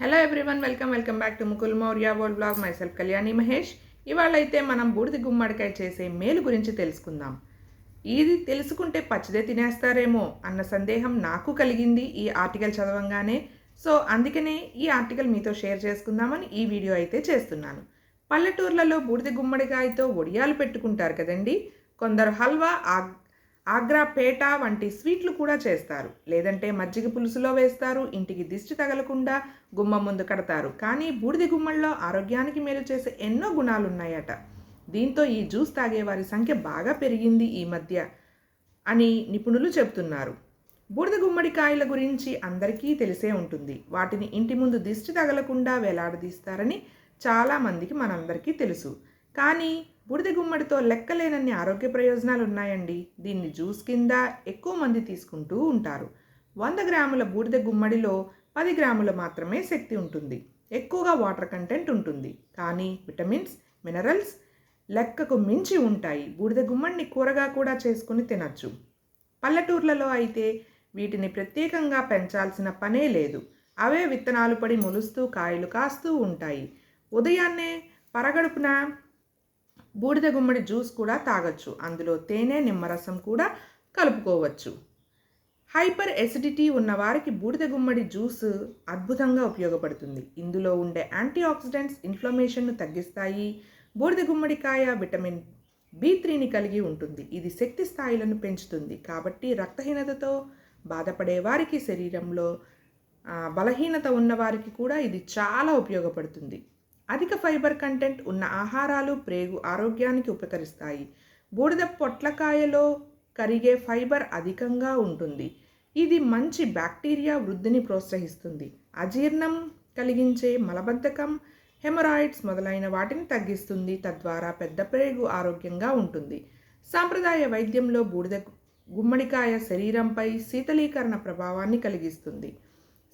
Hello everyone welcome welcome back to Mukul Maurya world blog myself Kalyani Mahesh ఇవాళ అయితే మనం బూడిద గుమ్మడికాయ చేసే మేలు గురించి తెలుసుకుందాం. ఇది తెలుసుకుంటే పచ్చిదే తినేస్తారేమో అన్న సందేహం నాకు కలిగింది ఈ ఆర్టికల్ చదవంగానే. సో అందుకనే ఈ ఆర్టికల్ మీతో షేర్ చేసుకుందామని ఈ వీడియో అయితే చేస్తున్నాను. పల్లెటూర్లలో బూడిద గుమ్మడికాయతో ఒడియాలు పెట్టుకుంటారు కదండి. కొందరు హల్వా ఆగ్రా పేట వంటి స్వీట్లు కూడా చేస్తారు. లేదంటే మజ్జిగ పులుసులో వేస్తారు ఇంటికి దిష్టి తగలకుండా గుమ్మం ముందు కడతారు. కానీ బూడిద గుమ్మల్లో ఆరోగ్యానికి మేలు చేసే ఎన్నో గుణాలు ఉన్నాయట దీంతో ఈ జ్యూస్ తాగే వారి సంఖ్య బాగా పెరిగింది ఈ మధ్య అని నిపుణులు చెబుతున్నారు. బూడిద గుమ్మడికాయల గురించి అందరికీ తెలిసే ఉంటుంది. వాటిని ఇంటి ముందు దిష్టి తగలకుండా వేలాడదీస్తారని చాలామందికి మనందరికీ తెలుసు. కానీ బూడిద గుమ్మడితో లెక్కలేనన్ని ఆరోగ్య ప్రయోజనాలు ఉన్నాయండి దీన్ని జ్యూస్ కింద ఎక్కువ మంది తీసుకుంటూ ఉంటారు. వంద గ్రాముల బూడిద గుమ్మడిలో పది గ్రాముల మాత్రమే శక్తి ఉంటుంది. ఎక్కువగా వాటర్ కంటెంట్ ఉంటుంది. కానీ విటమిన్స్ మినరల్స్ లెక్కకు మించి ఉంటాయి. బూడిద గుమ్మడిని కూరగా కూడా చేసుకుని తినచ్చు. పల్లెటూర్లలో అయితే వీటిని ప్రత్యేకంగా పెంచాల్సిన పనే లేదు. అవే విత్తనాలు పడి మొలుస్తూ కాయలు కాస్తూ ఉంటాయి. ఉదయాన్నే పరగడుపున బూడిద గుమ్మడి జ్యూస్ కూడా తాగొచ్చు. అందులో తేనె నిమ్మరసం కూడా కలుపుకోవచ్చు. హైపర్ ఎసిడిటీ ఉన్న వారికి బూడిద గుమ్మడి జ్యూస్ అద్భుతంగా ఉపయోగపడుతుంది. ఇందులో ఉండే యాంటీ ఆక్సిడెంట్స్ ఇన్ఫ్లమేషన్ను తగ్గిస్తాయి. బూడిద గుమ్మడికాయ విటమిన్ బి త్రీని కలిగి ఉంటుంది. ఇది శక్తి స్థాయిలను పెంచుతుంది. కాబట్టి రక్తహీనతతో బాధపడే వారికి శరీరంలో బలహీనత ఉన్నవారికి కూడా ఇది చాలా ఉపయోగపడుతుంది. అధిక ఫైబర్ కంటెంట్ ఉన్న ఆహారాలు ప్రేగు ఆరోగ్యానికి ఉపకరిస్తాయి. బూడిద పొట్లకాయలో కరిగే ఫైబర్ అధికంగా ఉంటుంది. ఇది మంచి బ్యాక్టీరియా వృద్ధిని ప్రోత్సహిస్తుంది. అజీర్ణం కలిగించే మలబద్ధకం హెమరాయిడ్స్ మొదలైన వాటిని తగ్గిస్తుంది. తద్వారా పెద్ద ప్రేగు ఆరోగ్యంగా ఉంటుంది. సాంప్రదాయ వైద్యంలో బూడిద గుమ్మడికాయ శరీరంపై శీతలీకరణ ప్రభావాన్ని కలిగిస్తుంది.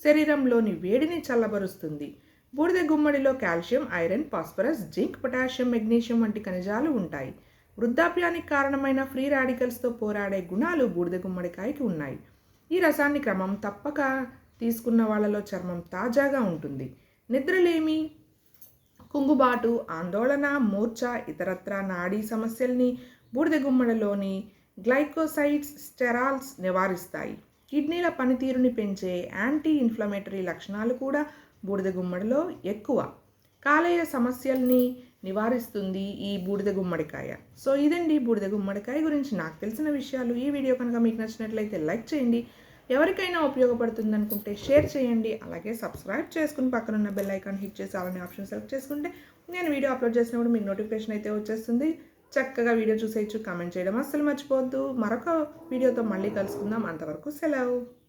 శరీరంలోని వేడిని చల్లబరుస్తుంది. బూడిద గుమ్మడిలో calcium iron phosphorus zinc potassium magnesium వంటి ఖనిజాలు ఉంటాయి. వృద్ధాప్యానికి కారణమైన ఫ్రీ రాడికల్స్తో పోరాడే గుణాలు బూడిద గుమ్మడికాయకి ఉన్నాయి. ఈ రసాన్ని క్రమం తప్పక తీసుకున్న వాళ్ళలో చర్మం తాజాగా ఉంటుంది. నిద్రలేమి కుంగుబాటు ఆందోళన మూర్ఛ ఇతరత్ర నాడీ సమస్యల్ని బూడిద గుమ్మడిలోని గ్లైకోసైడ్స్ స్టెరాల్స్ నివారిస్తాయి. కిడ్నీల పనితీరుని పెంచే యాంటీ ఇన్ఫ్లమేటరీ లక్షణాలు కూడా బూడిద గుమ్మడిలో ఎక్కువ. కాలేయ సమస్యల్ని నివారిస్తుంది ఈ బూడిద గుమ్మడికాయ. సో ఇదండి బూడిద గుమ్మడికాయ గురించి. నాకు తెలిసిన విషయాలు. ఈ వీడియో కనుక మీకు నచ్చినట్లయితే లైక్ చేయండి. ఎవరికైనా ఉపయోగపడుతుంది అనుకుంటే షేర్ చేయండి. అలాగే సబ్స్క్రైబ్ చేసుకుని పక్కన ఉన్న బెల్ ఐకాన్ హిట్ చేసి అలానే ఆప్షన్ సెలెక్ట్ చేసుకుంటే నేను వీడియో అప్లోడ్ చేసినప్పుడు మీకు నోటిఫికేషన్ అయితే వచ్చేస్తుంది. చక్కగా వీడియో చూసేయచ్చు కామెంట్ చేయడం అస్సలు మర్చిపోవద్దు. మరొక వీడియోతో మళ్ళీ కలుసుకుందాం. అంతవరకు సెలవు.